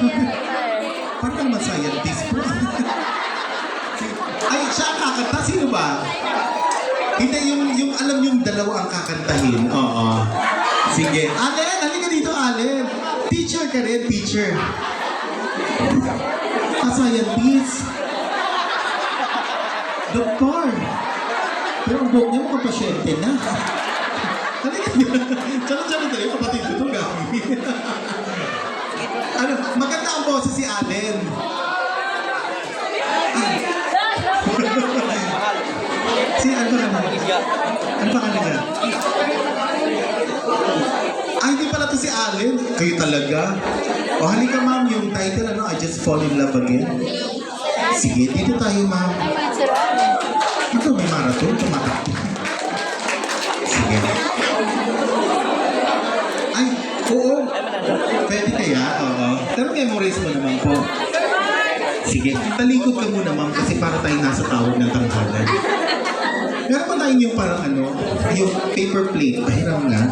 Parang ka naman scientist po. Ay, siya ang kakanta. Sino ba? Hindi, yung, yung alam yung dalawa ang kakantahin. Oo. Sige. Allen, halika dito, Allen. Teacher ka rin, teacher. Ah, scientist. Doktor. Pero ang buhok niya mukhang pasyente na. Halika dito. Tsaka-tsaka yung kapatid ko ito, Gabi. Ano, maganda ang boses si Allen. Si ano naman? Ano pa kanila? Ay, hindi pala to si Allen. Kayo talaga. O halika ma'am, yung title ano, I Just Fall in Love Again. Sige, dito tayo ma'am. Ito, may marathon, tumatakbo. Sige. Ay, oo. Pwede kaya? Oo. Pero memorize mo naman po. Sige, talikod ka muna ma'am kasi para tayo nasa tawag ng tanghalan. Meron pa tayo yung parang ano, yung paper plate. Pahiram nga.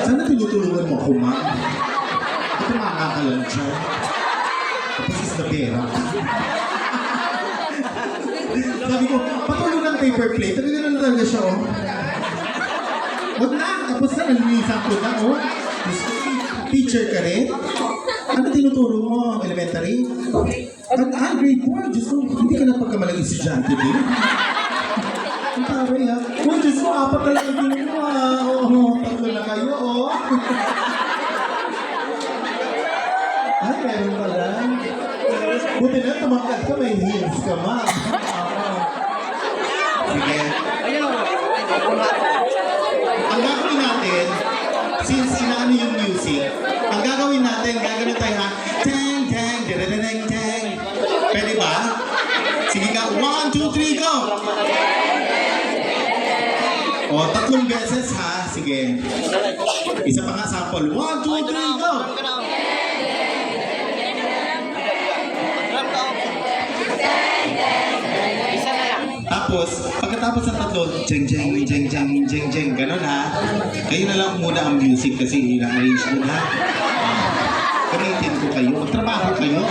Sana tinutulungan mo ako, ma'am? Ito makakalan siya. Tapos is the pera. Sabi ko, patulong ng paper plate. Sabi na talaga siya, oh. Huwag na, tapos na, nalinisan ko na, oh. Teacher ka rin? Ano tinuturo mo? Elementary? At ah, grade 4. Diyos ko, hindi ka na pagkamalang estudyante din. Ang taray ha. Oh, Diyos ko, apat na lang ang mo ha. Oo, tatlo na kayo, oh. Ay, meron pala. Buti na, tumangkat ka, may heels ka, ma. Sige. Ang gagawin natin, since inaano yung music, ang gagawin natin, gagawin tayo ha, tang, tang, dadadadang, tang. Pwede ba? Sige ka, one, two, three, go! O, tatlong beses ha, sige. Isa pa nga sample, one, two, three, go! Tapos, pagkatapos ng tatlo, jeng jeng jeng jeng jeng jeng ganun ha. Kayo na lang muna ang music kasi ina-arrange mo. Ah, Gamitin ko kayo. Magtrabaho kayo.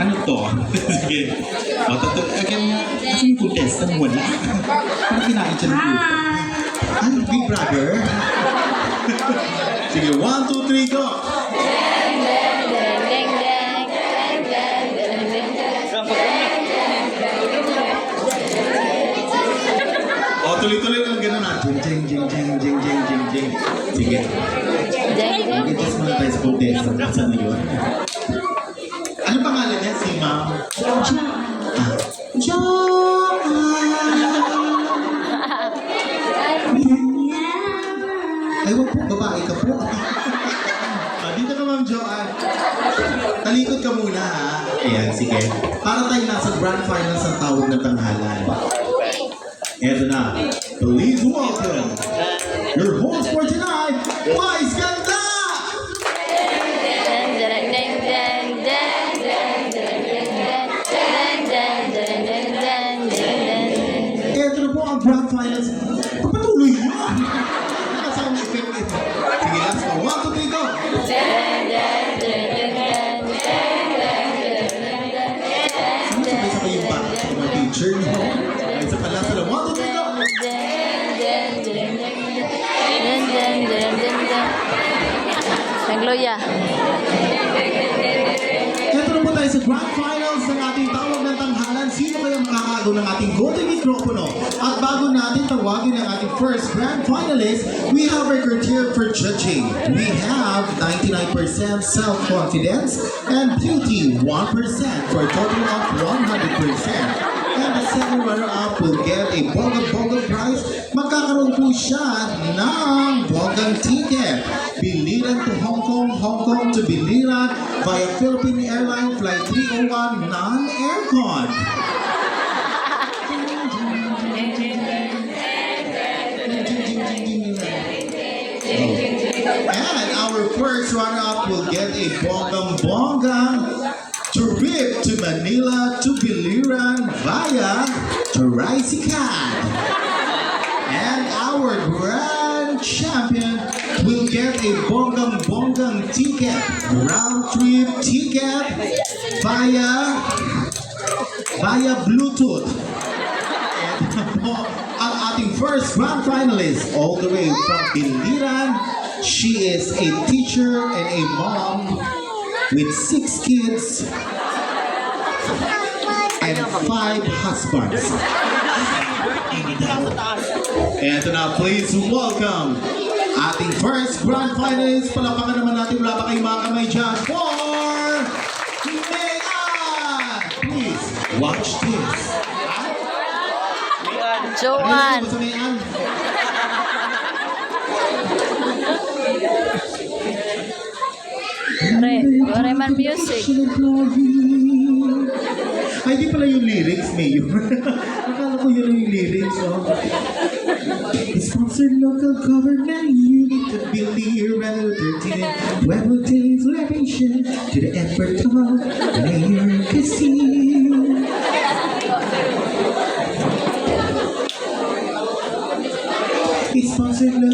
Ano to? Sige. O, tatlo. Again, kasi yung contestant wala. Ano kinain siya ng grupo? Ay, Big Brother? Sige, one, two, three, go! Sige. Mag-guess muna tayo sa contestant. Nasaan na yun? Ano pangalan niya? Si Ma'am? Ah. Ay, wag po, babae ka po. ah, dito ka, Ma'am Joanne. Talikod ka muna, ha? Ayan, sige. Para tayo nasa grand finals ng tawag ng tanghalan. Eto na. Please welcome your host for tonight, Wise Ganda! Eto na po ang grand finals. Papatuloy mo! Nakasound effect ito. Sige, last one. One, two, three, go! Sabay-sabay yung sa mga teacher niyo. Nagloya. Ito na po tayo sa grand finals ng ating tawag ng tanghalan. Sino kaya makakaagaw ng ating golden mikropono? At bago natin tawagin ang ating first grand finalist, we have our criteria for judging. We have 99% self-confidence and beauty 1% for a total of 100%. Runner-up will get a Boga Boga prize. Magkakaroon po siya ng Bogang ticket. Biliran to Hong Kong, Hong Kong to Biliran via Philippine Airlines Flight 301 non-aircon. And our first runner-up will get a Bonggang Bonggang to Manila to Biliran via Tricycad. And our grand champion will get a bonggang bonggang ticket, round trip ticket via via Bluetooth. And ating first grand finalist all the way from Biliran. She is a teacher and a mom with six kids and five husbands. Eto na, please welcome ating first grand finalist. Palapakan naman natin, wala pa kayong mga kamay dyan for Mayan! Please, watch this. Joanne. Ano sa Mayan? Re, Reman Music. Yung lyrics, Mayor. Akala ko yun yung lyrics, oh. Sponsored local government unit to build the year rather 13. Pueblo takes to the effort of Mayor Castillo. Sponsored local